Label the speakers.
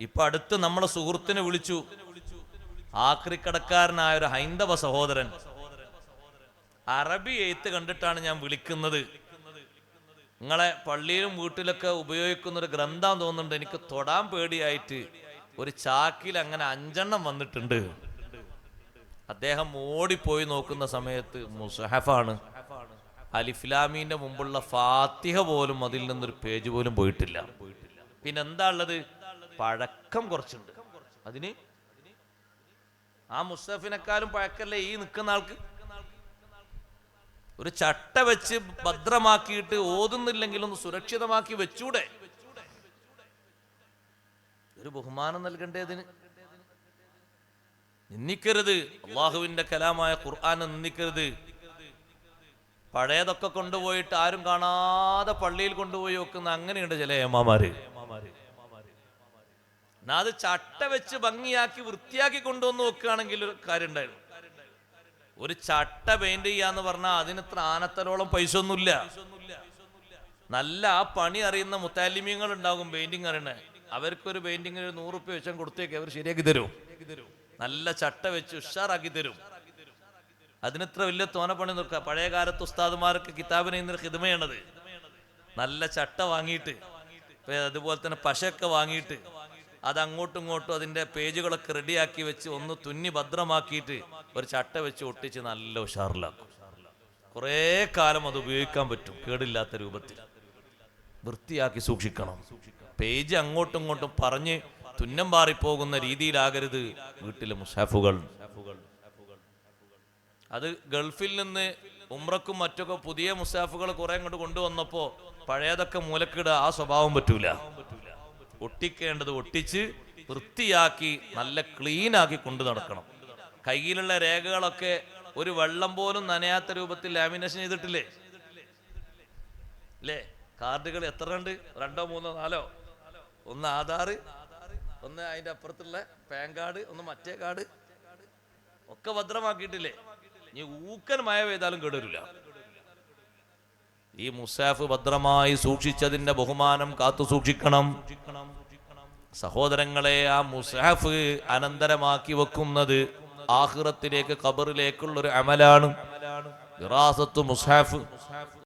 Speaker 1: ഇപ്പൊ അടുത്ത് നമ്മളെ സുഹൃത്തിനെ വിളിച്ചു. ആക്രിക്കടക്കാരനായ ഒരു ഹൈന്ദവ സഹോദരൻ. അറബി എഴുത്ത് കണ്ടിട്ടാണ് ഞാൻ വിളിക്കുന്നത്. നിങ്ങളെ പള്ളിയിലും വീട്ടിലൊക്കെ ഉപയോഗിക്കുന്ന ഒരു ഗ്രന്ഥം തോന്നുന്നുണ്ട്. എനിക്ക് തൊടാൻ പേടിയായിട്ട് ഒരു ചാക്കിൽ അങ്ങനെ അഞ്ചെണ്ണം വന്നിട്ടുണ്ട്. അദ്ദേഹം ഓടിപ്പോയി നോക്കുന്ന സമയത്ത് മുസഹഫാണ്. അലിഫ്ലാമീന്റെ മുമ്പുള്ള ഫാത്തിഹ പോലും അതിൽ നിന്നൊരു പേജ് പോലും പോയിട്ടില്ല. പിന്നെന്താ ഉള്ളത്? പഴക്കം കുറച്ചുണ്ട് അതിന് ആ മുസ്തഫിനെക്കാളും പഴക്കല്ലേ ഈ നിൽക്കുന്ന ആൾക്ക്? ഒരു ചട്ട വെച്ച് ഭദ്രമാക്കിയിട്ട് ഓതുന്നില്ലെങ്കിൽ ഒന്ന് സുരക്ഷിതമാക്കി വെച്ചൂടെ? ഒരു ബഹുമാനം നൽകണ്ടേതിന് നിന്ദിക്കരുത്. അള്ളാഹുവിന്റെ കലാമായ ഖുർആാനെ നിന്ദിക്കരുത്. പഴയതൊക്കെ കൊണ്ടുപോയിട്ട് ആരും കാണാതെ പള്ളിയിൽ കൊണ്ടുപോയി വെക്കുന്ന അങ്ങനെയുണ്ട് ചില എന്നാ അത് ചട്ട വെച്ച് ഭംഗിയാക്കി വൃത്തിയാക്കി കൊണ്ടുവന്ന് നോക്കുകയാണെങ്കിൽ ഒരു കാര്യമുണ്ടായിരുന്നു. ഒരു ചട്ട പെയിന്റ് ചെയ്യാന്ന് പറഞ്ഞാൽ അതിന് ഇത്ര ആനത്തലോളം പൈസ ഒന്നുമില്ല നല്ല ആ പണി അറിയുന്ന മുത്താലിമ്യങ്ങൾ ഉണ്ടാകും പെയിന്റിങ് അറിയണേ. അവർക്കൊരു പെയിന്റിങ്ങിന് ഒരു നൂറ് റുപ്യ വെച്ചാൽ കൊടുത്തേക്ക് അവർ ശരിയാക്കി തരും. നല്ല ചട്ട വെച്ച് ഉഷാറാക്കി തരും. അതിനിത്ര വലിയ തോന പണി നോക്കുക. പഴയ കാലത്ത് ഉസ്താദുമാർക്ക് കിതാബിന് ഇന്നൊരു ഹിതമയാണത്. നല്ല ചട്ട വാങ്ങിയിട്ട് അതുപോലെ തന്നെ പശയൊക്കെ വാങ്ങിയിട്ട് അത് അങ്ങോട്ടും ഇങ്ങോട്ടും അതിന്റെ പേജുകളൊക്കെ റെഡിയാക്കി വെച്ച് ഒന്ന് തുന്നി ഭദ്രമാക്കിയിട്ട് ഒരു ചട്ട വെച്ച് ഒട്ടിച്ച് നല്ല ഉഷാറിലാക്കും. കുറേ കാലം അത് ഉപയോഗിക്കാൻ പറ്റും കേടില്ലാത്ത രൂപത്തിൽ. വൃത്തിയാക്കി സൂക്ഷിക്കണം. പേജ് അങ്ങോട്ടും ഇങ്ങോട്ടും പറഞ്ഞ് തുന്നം പാറിപ്പോകുന്ന രീതിയിലാകരുത് വീട്ടിലെ മുസാഫുകൾ. അത് ഗൾഫിൽ നിന്ന് ഉമ്രക്കും മറ്റൊക്കെ പുതിയ മുസാഫുകൾ കുറെ അങ്ങോട്ട് കൊണ്ടുവന്നപ്പോ പഴയതൊക്കെ മൂലക്കിട ആ സ്വഭാവം പറ്റൂല. ഒട്ടിക്കേണ്ടത് ഒട്ടിച്ച് വൃത്തിയാക്കി നല്ല ക്ലീൻ ആക്കി കൊണ്ടു നടക്കണം. കയ്യിലുള്ള രേഖകളൊക്കെ ഒരു വെള്ളം പോലും നനയാത്ത രൂപത്തിൽ ലാമിനേഷൻ ചെയ്തിട്ടില്ലേ? അല്ലേ കാർഡുകൾ എത്ര ഉണ്ട്? രണ്ടോ മൂന്നോ നാലോ? ഒന്ന് ആധാർ ഒന്ന് അതിന്റെ അപ്പുറത്തുള്ള പാൻ കാർഡ് ഒന്ന് മറ്റേ കാർഡ്. ഒക്കെ ഭദ്രമാക്കിയിട്ടില്ലേ? ഇനി ഊക്കൻ മഴ പെയ്താലും കേടരില്ല ഈ മുസാഫ് ഭദ്രമായി സൂക്ഷിച്ചതിന്റെ ബഹുമാനം കാത്തു സൂക്ഷിക്കണം. സഹോദരങ്ങളെ ആ മുസാഫ് അനന്തരമാക്കി വെക്കുന്നത് ആഹ്റത്തിലേക്ക് ഖബറിലേക്കുള്ള ഒരു അമലാണ്. വിറാസത്ത് മുസാഫ്.